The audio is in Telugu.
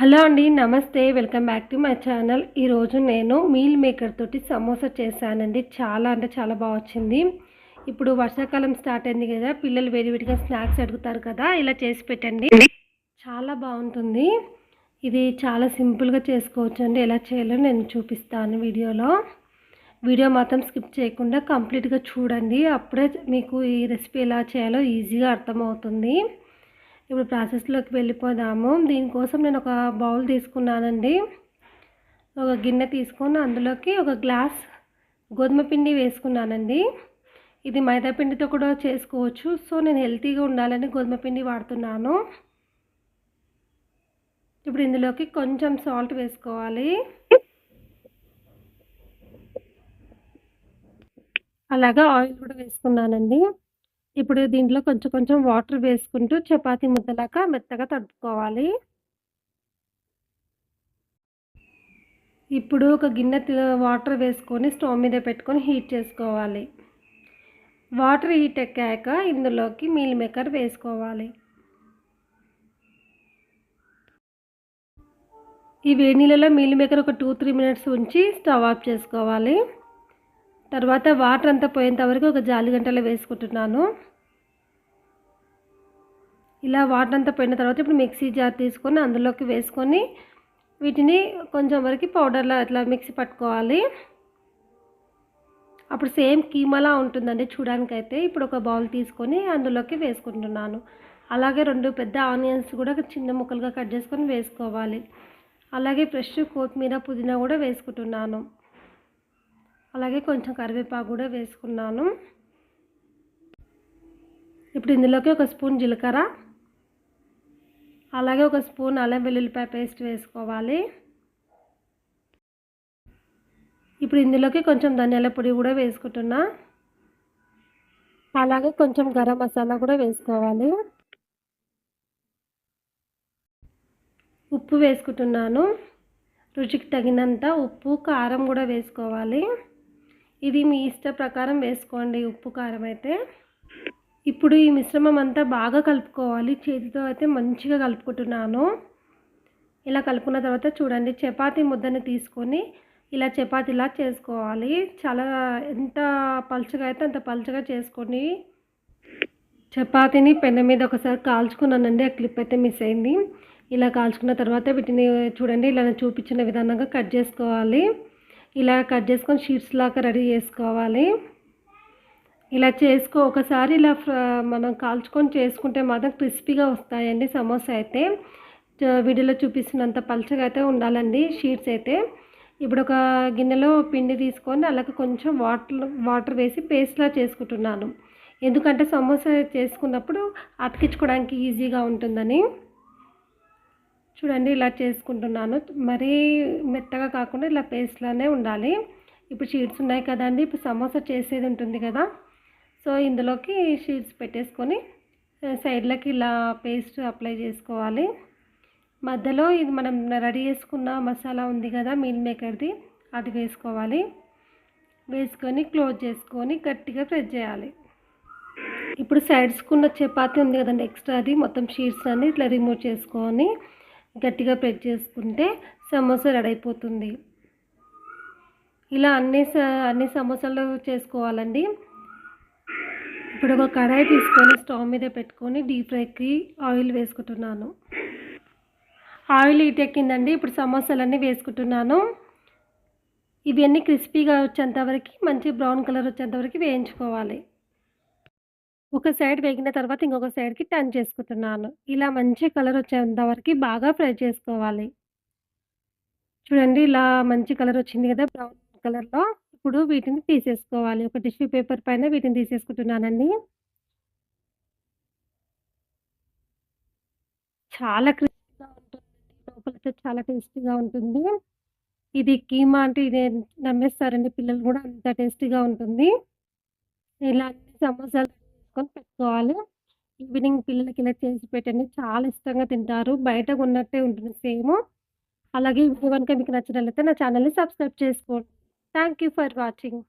హలో అండి నమస్తే. Welcome back to my channel. ఈరోజు నేను మీల్ మేకర్ తోటి సమోసా చేశానండి. చాలా అంటే చాలా బాగా వచ్చింది. ఇప్పుడు వర్షాకాలం స్టార్ట్ అయింది కదా పిల్లలు వేడివేడిగా స్నాక్స్ అడుగుతారు కదా ఇలా చేసి పెట్టండి. చాలా బాగుంటుంది. ఇది చాలా సింపుల్గా చేసుకోవచ్చు అండి ఎలా చేయాలో నేను చూపిస్తాను వీడియోలో. వీడియో మాత్రం స్కిప్ చేయకుండా కంప్లీట్గా చూడండి. అప్పుడే మీకు ఈ రెసిపీ ఎలా చేయాలో ఈజీగా అర్థమవుతుంది. ఇప్పుడు ప్రాసెస్లోకి వెళ్ళిపోదాము. దీనికోసం నేను ఒక బౌల్ తీసుకున్నానండి. ఒక గిన్నె తీసుకొని అందులోకి ఒక గ్లాస్ గోధుమ పిండి వేసుకున్నానండి. ఇది మైదా పిండితో కూడా చేసుకోవచ్చు. సో నేను హెల్తీగా ఉండాలని గోధుమ పిండి వాడుతున్నాను. ఇప్పుడు ఇందులోకి కొంచెం సాల్ట్ వేసుకోవాలి. అలాగా ఆయిల్ కూడా వేసుకున్నానండి. ఇప్పుడు దీంట్లో కొంచెం కొంచెం వాటర్ వేసుకుంటూ చపాతి ముద్దలాగా మెత్తగా తడుపుకోవాలి. ఇప్పుడు ఒక గిన్నె వాటర్ వేసుకొని స్టవ్ మీద పెట్టుకొని హీట్ చేసుకోవాలి. వాటర్ హీట్ ఎక్కాక ఇందులోకి మీల్ మేకర్ వేసుకోవాలి. ఈ వేడి నీళ్ళలో మీల్ మేకర్ ఒక టూ త్రీ మినిట్స్ ఉంచి స్టవ్ ఆఫ్ చేసుకోవాలి. తర్వాత వాటర్ అంతా పోయేంత వరకు ఒక జాలి గంటలో వేసుకుంటున్నాను. ఇలా వాటర్ అంతా పోయిన తర్వాత ఇప్పుడు మిక్సీ జార్ తీసుకొని అందులోకి వేసుకొని వీటిని కొంచెం వరకు పౌడర్లో అట్లా మిక్సీ పట్టుకోవాలి. అప్పుడు సేమ్ కీమాలా ఉంటుందండి చూడడానికైతే ఇప్పుడు ఒక బౌల్ తీసుకొని అందులోకి వేసుకుంటున్నాను. అలాగే రెండు పెద్ద ఆనియన్స్ కూడా చిన్న ముక్కలుగా కట్ చేసుకొని వేసుకోవాలి. అలాగే ఫ్రెష్ కొత్తిమీర పుదీనా కూడా వేసుకుంటున్నాను. అలాగే కొంచెం కరివేపాకు కూడా వేసుకున్నాను. ఇప్పుడు ఇందులోకి ఒక స్పూన్ జీలకర్ర అలాగే ఒక స్పూన్ అల్లం వెల్లుల్లిపాయ పేస్ట్ వేసుకోవాలి. ఇప్పుడు ఇందులోకి కొంచెం ధనియాల పొడి కూడా వేసుకుంటున్నా. అలాగే కొంచెం గరం మసాలా కూడా వేసుకోవాలి. ఉప్పు వేసుకుంటున్నాను. రుచికి తగినంత ఉప్పు కారం కూడా వేసుకోవాలి. ఇది మీ ఇష్ట ప్రకారం వేసుకోండి. ఉప్పు కారం అయితే ఇప్పుడు ఈ మిశ్రమం అంతా బాగా కలుపుకోవాలి. చేతితో అయితే మంచిగా కలుపుకుంటున్నాను. ఇలా కలుపుకున్న తర్వాత చూడండి చపాతీ ముద్దని తీసుకొని ఇలా చపాతీలా చేసుకోవాలి. చాలా ఎంత పలుచగా అయితే అంత పలుచగా చేసుకొని చపాతీని పెన్న మీద ఒకసారి కాల్చుకున్నానండి ఆ క్లిప్ అయితే మిస్ అయింది. ఇలా కాల్చుకున్న తర్వాత వీటిని చూడండి ఇలా చూపించిన విధానంగా కట్ చేసుకోవాలి. ఇలా కట్ చేసుకొని షీట్స్ లాగా రెడీ చేసుకోవాలి. ఇలా చేసుకో ఒకసారి ఇలా మనం కాల్చుకొని చేసుకుంటే మాత్రం క్రిస్పీగా వస్తాయండి సమోసా అయితే. వీడియోలో చూపిస్తున్నంత పలచగా అయితే ఉండాలండి షీట్స్ అయితే. ఇప్పుడు ఒక గిన్నెలో పిండి తీసుకొని అలాగే కొంచెం వాటర్ వాటర్ వేసి పేస్ట్లా చేసుకుంటున్నాను. ఎందుకంటే సమోసా చేసుకున్నప్పుడు అతికించుకోవడానికి ఈజీగా ఉంటుందని. చూడండి ఇలా చేసుకుంటున్నాను. మరీ మెత్తగా కాకుండా ఇలా పేస్ట్లానే ఉండాలి. ఇప్పుడు షీట్స్ ఉన్నాయి కదండి ఇప్పుడు సమోసా చేసేది ఉంటుంది కదా. సో ఇందులోకి షీట్స్ పెట్టేసుకొని సైడ్లకి ఇలా పేస్ట్ అప్లై చేసుకోవాలి. మధ్యలో ఇది మనం రెడీ చేసుకున్న మసాలా ఉంది కదా మీల్ మేకర్ది అది వేసుకోవాలి. వేసుకొని క్లోజ్ చేసుకొని గట్టిగా ప్రెస్ చేయాలి. ఇప్పుడు సైడ్స్కున్న చపాతి ఉంది కదండి ఎక్స్ట్రా అది మొత్తం షీట్స్ అన్ని ఇట్లా రిమూవ్ చేసుకొని గట్టిగా ప్రెస్ చేసుకుంటే సమోసా రెడీ అయిపోతుంది. ఇలా అన్ని అన్ని సమోసాలు చేసుకోవాలండి. ఇప్పుడు ఒక కడాయి తీసుకొని స్టవ్ మీద పెట్టుకొని డీప్ ఫ్రైకి ఆయిల్ వేసుకుంటున్నాను. ఆయిల్ హీట్ ఎక్కిందండి. ఇప్పుడు సమోసాలన్నీ వేసుకుంటున్నాను. ఇవన్నీ క్రిస్పీగా వచ్చేంతవరకు మంచి బ్రౌన్ కలర్ వచ్చేంతవరకు వేయించుకోవాలి. ఒక సైడ్ వేగిన తర్వాత ఇంకొక సైడ్కి టర్న్ చేసుకుంటున్నాను. ఇలా మంచి కలర్ వచ్చేంత వరకు బాగా ఫ్రై చేసుకోవాలి. చూడండి ఇలా మంచి కలర్ వచ్చింది కదా బ్రౌన్ కలర్లో. ఇప్పుడు వీటిని తీసేసుకోవాలి. ఒక టిష్యూ పేపర్ పైన వీటిని తీసేసుకుంటున్నానండి. చాలా క్రిస్పీగా ఉంటుంది లోపల చాలా టేస్టీగా ఉంటుంది. ఇది కీమా అంటే ఇది నమ్మేస్తారండి పిల్లలు కూడా అంత టేస్టీగా ఉంటుంది. ఇలా సమోసాలు చేసుకొని పెట్టుకోవాలి. ఈవినింగ్ పిల్లలకి ఇలా చేసి పెట్టండి. చాలా ఇష్టంగా తింటారు. బయట ఉన్నట్టే ఉంటుంది సేమ్. అలాగే వీడియో కనుక మీకు నచ్చినట్లయితే నా ఛానల్ని సబ్స్క్రైబ్ చేసుకోండి. Thank you for watching.